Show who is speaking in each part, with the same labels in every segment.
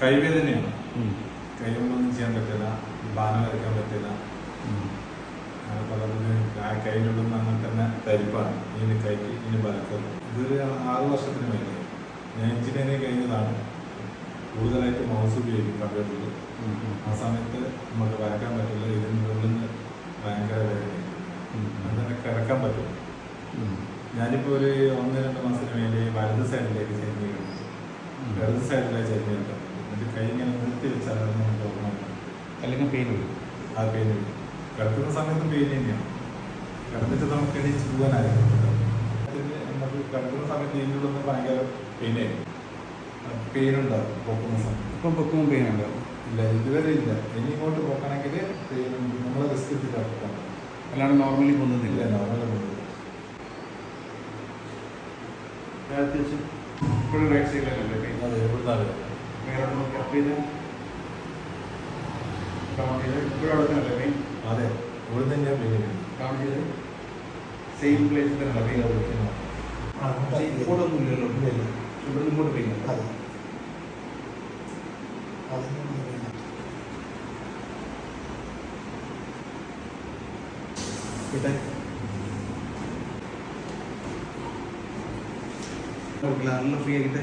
Speaker 1: കൈവേദനയാണ്. കൈകൊണ്ടൊന്നും ചെയ്യാൻ പറ്റില്ല ബാനം വരയ്ക്കാൻ പറ്റില്ല. അങ്ങനെ ആ കൈയിലുള്ള അങ്ങനെ തന്നെ തരിപ്പാണ്. ഇനി കൈക്ക് ഇനി ബലക്കുന്നു ഇതൊരു ആറ് വർഷത്തിന് മേലെ. ഞാൻ എഞ്ചിനീയറിംഗ് കഴിഞ്ഞതാണ്. കൂടുതലായിട്ട് മൗസ് ഉപയോഗിക്കും കമ്പ്യൂട്ടറിൽ. ആ സമയത്ത് നമുക്ക് വരയ്ക്കാൻ പറ്റില്ല. ഉള്ളിൽ നിന്ന് ഭയങ്കര വേദനയും
Speaker 2: ഉം.
Speaker 1: അങ്ങനെ കിടക്കാൻ പറ്റും. ഞാനിപ്പോൾ ഒരു ഒന്ന് രണ്ട് മാസത്തിന് വേണ്ടി വലത് സൈഡിലേക്ക് ചെരിഞ്ഞ് കിടന്നു ഇടത് സൈഡിലേക്ക് ചെരിഞ്ഞ് കിടന്നു എന്നിട്ട് കൈ ഇങ്ങനെ നിർത്തി വെച്ചാൽ അത് നമുക്ക് ഓർമ്മ
Speaker 2: അല്ലെങ്കിൽ പെയിൻ വരും.
Speaker 1: ആ പെയിൻ വരും. കിടക്കുന്ന സമയത്ത് പെയിൻ തന്നെയാണ്. കിടന്നിട്ട് നമുക്ക് എണീച്ച് പോകാനായിരുന്നു നമുക്ക് കിടക്കുന്ന സമയത്ത് ഇതിനുള്ളൊന്നും ഭയങ്കര പെയിനായിരുന്നു പെയിൻ ഉണ്ടാവും പൊക്കുന്ന സമയത്ത്.
Speaker 2: ഇപ്പം പൊക്കുമ്പോൾ പെയിൻ ഉണ്ടാവും
Speaker 1: ഇല്ല ഇതുവരെ ഇല്ല. ഇനി ഇങ്ങോട്ട് പോക്കണമെങ്കിൽ പെയിൻ നമ്മൾ റിസ്ക് എടുത്തിട്ട്
Speaker 2: അല്ലാണ്ട് നോർമലി
Speaker 1: ഇല്ല
Speaker 2: പൊന്നുന്നില്ല
Speaker 1: അത്യാവശ്യം
Speaker 2: ഇപ്പോഴും റൈറ്റ് സൈഡിലല്ലേ
Speaker 1: അതെ എവിടുന്നാണ്
Speaker 2: വേറെ നോക്കി അപ്പ് ചെയ്ത് കൗണ്ട് ചെയ്ത് ഇപ്പോഴും അവിടെ തന്നെ പെയിൻ
Speaker 1: അതെ തന്നെയാണ് പെയിൻ വരുന്നത്
Speaker 2: കൗണ്ട് ചെയ്ത് സെയിം പ്ലേസിൽ തന്നെ പെയിൻ ഇങ്ങോട്ടൊന്നും ഇല്ലല്ലോ ഇവിടെ ഇങ്ങോട്ട് പെയിൻ
Speaker 3: അതെ
Speaker 2: കിട്ടെ നല്ല ഫ്രീ ആക്കിട്ടെ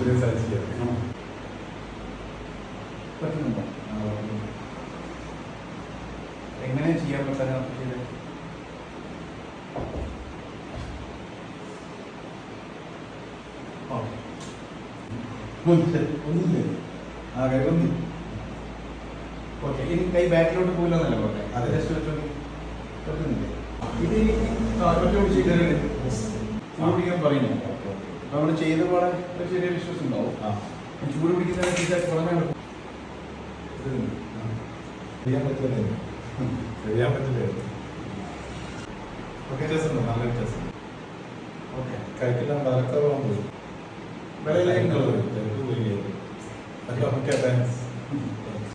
Speaker 1: ഒരു സൈസില്ല
Speaker 2: പറ്റുന്നുണ്ടോ എങ്ങനെ ചെയ്യാൻ പറ്റാൻ
Speaker 1: ഒന്നില്ലേ ആ കൈ
Speaker 2: ഓക്കെ ഇനി കൈ ബാക്കിലോട്ട് പോയില്ലെന്നല്ല പറഞ്ഞത്
Speaker 1: അത്.
Speaker 2: ജസ്റ്റ് വെച്ചോണ്ട് പറ്റുന്നില്ലേ ഇത് എനിക്ക് മറ്റോട് ചെയ്തതിന് ചൂട് പിടിക്കാൻ പറയുന്നു. നമ്മൾ ചെയ്ത ഒരു ചെറിയ വിശ്വാസം ഉണ്ടാവും. ചൂട് പിടിക്കുന്നതിനനുസരിച്ച് പുറമേ നടക്കും.
Speaker 1: ചെയ്യാൻ പറ്റില്ല? ചെയ്യാൻ പറ്റില്ല? ഓക്കെ വ്യത്യാസമുണ്ട് നല്ല വ്യത്യാസം.
Speaker 2: ഓക്കെ.
Speaker 1: കൈക്കെല്ലാം ബലക്കറവാൻ പോയി
Speaker 2: ബലമില്ലായ്മ
Speaker 1: തിരക്ക് പോയി ഓക്കെ താങ്ക്സ്